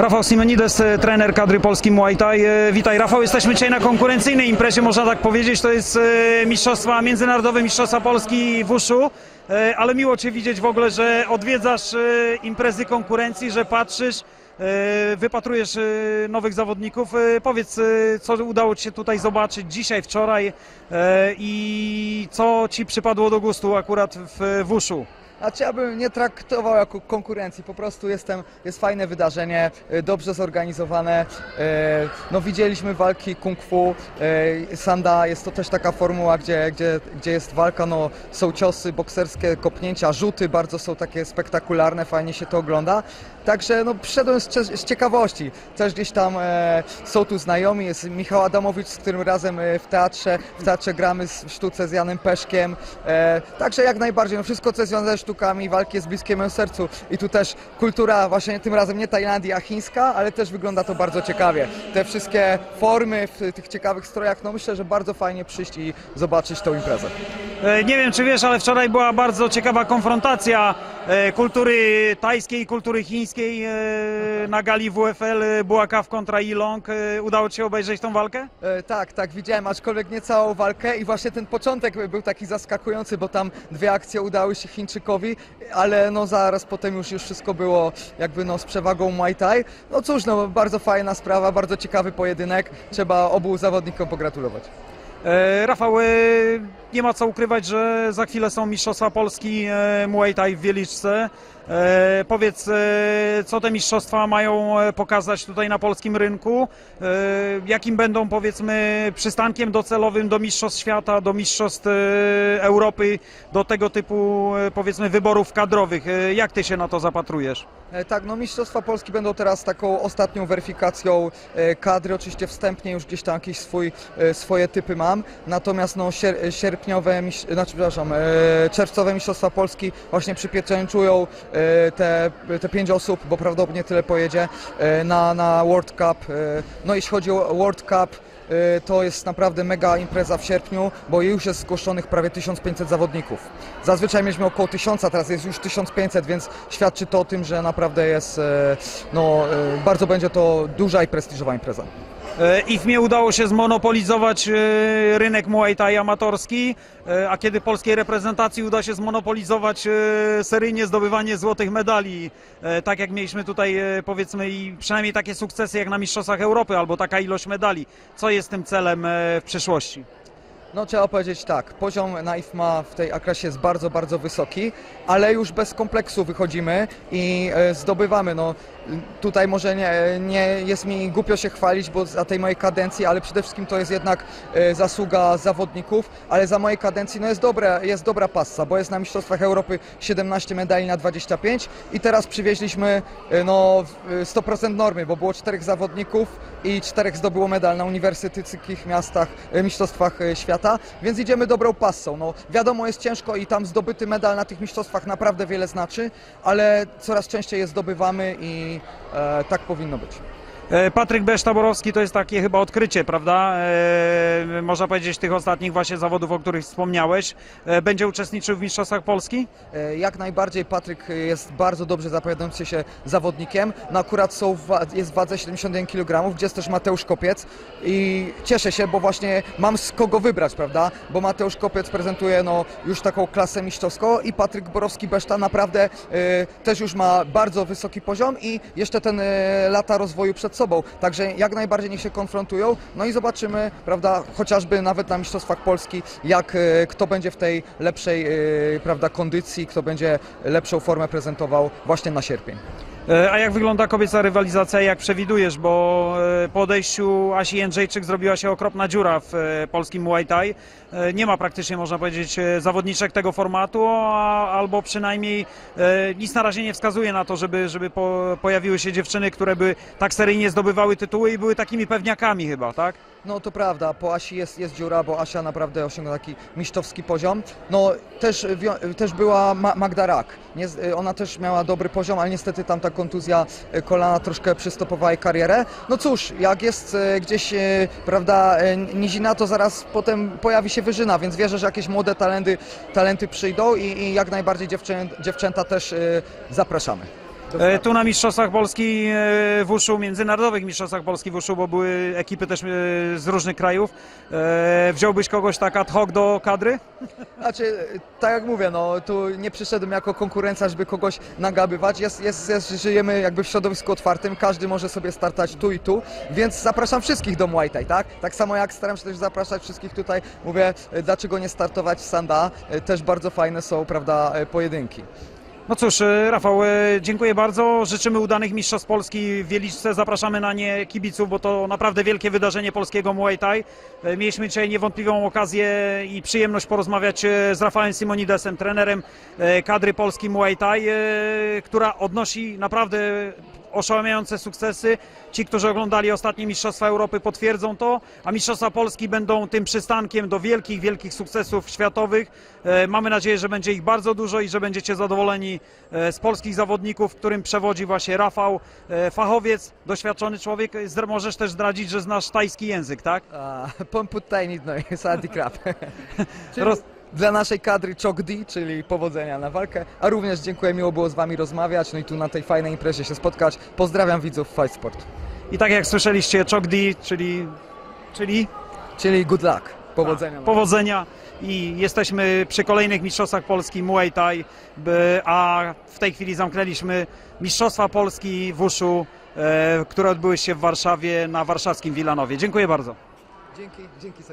Rafał Simonides, e, trener kadry Polski Muay Thai. E, Witaj Rafał, jesteśmy dzisiaj na konkurencyjnej imprezie, można tak powiedzieć, to jest e, mistrzostwa, międzynarodowe mistrzostwa Polski w Uszu, ale miło Cię widzieć w ogóle, że odwiedzasz imprezy konkurencji, że patrzysz, wypatrujesz nowych zawodników. Powiedz, co udało Ci się tutaj zobaczyć dzisiaj, wczoraj i co Ci przypadło do gustu akurat w, w Uszu? Znaczy ja bym nie traktował jako konkurencji, po prostu jestem, jest fajne wydarzenie, y, dobrze zorganizowane. y, No widzieliśmy walki kung fu, y, sanda, jest to też taka formuła, gdzie, gdzie, gdzie jest walka, no są ciosy bokserskie, kopnięcia, rzuty, bardzo są takie spektakularne, fajnie się to ogląda. Także no przyszedłem z, z ciekawości, też gdzieś tam e, są tu znajomi, jest Michał Adamowicz, z którym razem e, w teatrze, w teatrze gramy z- w sztuce z Janem Peszkiem, e, także jak najbardziej, no wszystko co jest związane z sztukami, walki jest bliskie memu sercu i tu też kultura właśnie tym razem nie Tajlandii, a chińska, ale też wygląda to bardzo ciekawie. Te wszystkie formy w tych ciekawych strojach, no myślę, że bardzo fajnie przyjść i zobaczyć tą imprezę. E, Nie wiem, czy wiesz, ale wczoraj była bardzo ciekawa konfrontacja e, kultury tajskiej i kultury chińskiej e, na gali WFL Buakaw kontra Ilong. Udało Ci się obejrzeć tą walkę? Tak, tak, widziałem, aczkolwiek nie całą walkę i właśnie ten początek był taki zaskakujący, bo tam dwie akcje udały się Chińczykowi, ale no zaraz potem już, już wszystko było jakby no z przewagą Muay Thai. No cóż, no bardzo fajna sprawa, bardzo ciekawy pojedynek, trzeba obu zawodnikom pogratulować. E, Rafał, e, nie ma co ukrywać, że za chwilę są Mistrzostwa Polski e, Muay Thai w Wieliczce. E, Powiedz, e, co te mistrzostwa mają e, pokazać tutaj na polskim rynku? Jakim będą, powiedzmy, przystankiem docelowym do Mistrzostw Świata, do Mistrzostw Europy, do tego typu, powiedzmy, wyborów kadrowych? Jak Ty się na to zapatrujesz? Tak, no Mistrzostwa Polski będą teraz taką ostatnią weryfikacją kadry. Oczywiście wstępnie już gdzieś tam jakieś swój, swoje typy mam. Natomiast no sier, sierpniowe, znaczy przepraszam, czerwcowe Mistrzostwa Polski właśnie przypieczęczują te, te pięć osób, bo prawdopodobnie tyle pojedzie e, na, na World Cup. E, No jeśli chodzi o World Cup, e, to jest naprawdę mega impreza w sierpniu, bo już jest zgłoszonych prawie 1500 zawodników. Zazwyczaj mieliśmy około 1000, a teraz jest już 1500, więc świadczy to o tym, że naprawdę jest, e, no, e, bardzo będzie to duża i prestiżowa impreza. E, IFMie udało się zmonopolizować e, rynek Muay Thai amatorski, e, a kiedy polskiej reprezentacji uda się zmonopolizować seryjnie zdobywanie złotych medali, tak jak mieliśmy tutaj powiedzmy i przynajmniej takie sukcesy jak na Mistrzostwach Europy albo taka ilość medali. Co jest tym celem w przyszłości? No trzeba powiedzieć tak, poziom na IFMA w tej aklasie jest bardzo, bardzo wysoki, ale już bez kompleksu wychodzimy i e, zdobywamy. No, tutaj może nie, nie jest mi głupio się chwalić, bo za tej mojej kadencji, ale przede wszystkim to jest jednak e, zasługa zawodników, ale za mojej kadencji no jest, dobre, jest dobra passa, bo jest na Mistrzostwach Europy 17 medali na 25 i teraz przywieźliśmy e, no, w- e, 100% normy, bo było czterech zawodników i czterech zdobyło medal na uniwersyteckich miastach, mistrzostwach e, świata, więc idziemy dobrą passą. No, wiadomo, jest ciężko i tam zdobyty medal na tych mistrzostwach naprawdę wiele znaczy, ale coraz częściej je zdobywamy i e, tak powinno być. E, Patryk Besztaborowski to jest takie chyba odkrycie, prawda? E, można powiedzieć tych ostatnich właśnie zawodów, o których wspomniałeś. E, będzie uczestniczył w Mistrzostwach Polski? Jak najbardziej Patryk jest bardzo dobrze zapowiadający się zawodnikiem. No akurat są jest w wadze 71 kg, gdzie jest też Mateusz Kopiec i cieszę się, bo właśnie mam z kogo wybrać, prawda? Bo Mateusz Kopiec prezentuje no, już taką klasę mistrzowską i Patryk Borowski-Beszta naprawdę też już ma bardzo wysoki poziom i jeszcze ten lata rozwoju przed sobą. Także jak najbardziej niech się konfrontują. No i zobaczymy, prawda, chociażby nawet na Mistrzostwach Polski, jak e, kto będzie w tej lepszej e, prawda, kondycji, kto będzie lepszą formę prezentował właśnie na sierpień. E, A jak wygląda kobieca rywalizacja, jak przewidujesz? Bo e, po odejściu Asi Jędrzejczyk zrobiła się okropna dziura w e, polskim Muay Thai. Nie ma praktycznie, można powiedzieć, zawodniczek tego formatu, a, albo przynajmniej nic na razie nie wskazuje na to, żeby, żeby po, pojawiły się dziewczyny, które by tak seryjnie zdobywały tytuły i były takimi pewniakami chyba, tak? No to prawda, po Asi jest, jest dziura, bo Asia naprawdę osiągnęła taki mistrzowski poziom. No też, też była Ma- Magda Rak. Ona też miała dobry poziom, ale niestety tam ta kontuzja kolana troszkę przystopowała jej karierę. No cóż, jak jest e, gdzieś, e, prawda, e, nizina, to zaraz potem pojawi się wyżyna, więc wierzę, że jakieś młode talenty, talenty przyjdą i, i jak najbardziej dziewczę, dziewczęta też zapraszamy. E, Tu na Mistrzostwach Polski e, w Uszu, międzynarodowych Mistrzostwach Polski w Uszu, bo były ekipy też e, z różnych krajów. Wziąłbyś kogoś tak ad hoc do kadry? Znaczy, tak jak mówię, no tu nie przyszedłem jako konkurencja, żeby kogoś nagabywać. Jest, jest, jest, żyjemy jakby w środowisku otwartym, każdy może sobie startać tu i tu, więc zapraszam wszystkich do Muay Thai, tak? Tak samo jak staram się też zapraszać wszystkich tutaj, mówię, dlaczego nie startować w Sanda, też bardzo fajne są, prawda, pojedynki. No cóż, e, Rafał, e, dziękuję bardzo. Życzymy udanych Mistrzostw Polski w Wieliczce. Zapraszamy na nie kibiców, bo to naprawdę wielkie wydarzenie polskiego Muay Thai. E, Mieliśmy dzisiaj niewątpliwą okazję i przyjemność porozmawiać z Rafałem Simonidesem, trenerem kadry Polski Muay Thai, która odnosi naprawdę oszałamiające sukcesy. Ci, którzy oglądali ostatnie Mistrzostwa Europy potwierdzą to, a Mistrzostwa Polski będą tym przystankiem do wielkich, wielkich sukcesów światowych. E, Mamy nadzieję, że będzie ich bardzo dużo i że będziecie zadowoleni e, z polskich zawodników, którym przewodzi właśnie Rafał, e, fachowiec, doświadczony człowiek. Możesz też zdradzić, że znasz tajski język, tak? A, Pomput tajnit, no i Sadi Krab. Dla naszej kadry Chok D, czyli powodzenia na walkę, a również dziękuję, miło było z Wami rozmawiać, no i tu na tej fajnej imprezie się spotkać. Pozdrawiam widzów Fight Sport. I tak jak słyszeliście, Chok D, czyli, czyli Czyli good luck, powodzenia. powodzenia i jesteśmy przy kolejnych Mistrzostwach Polski Muay Thai, a w tej chwili zamknęliśmy Mistrzostwa Polski w Uszu, e, które odbyły się w Warszawie na warszawskim Wilanowie. Dziękuję bardzo. Dzięki, dzięki serdecznie.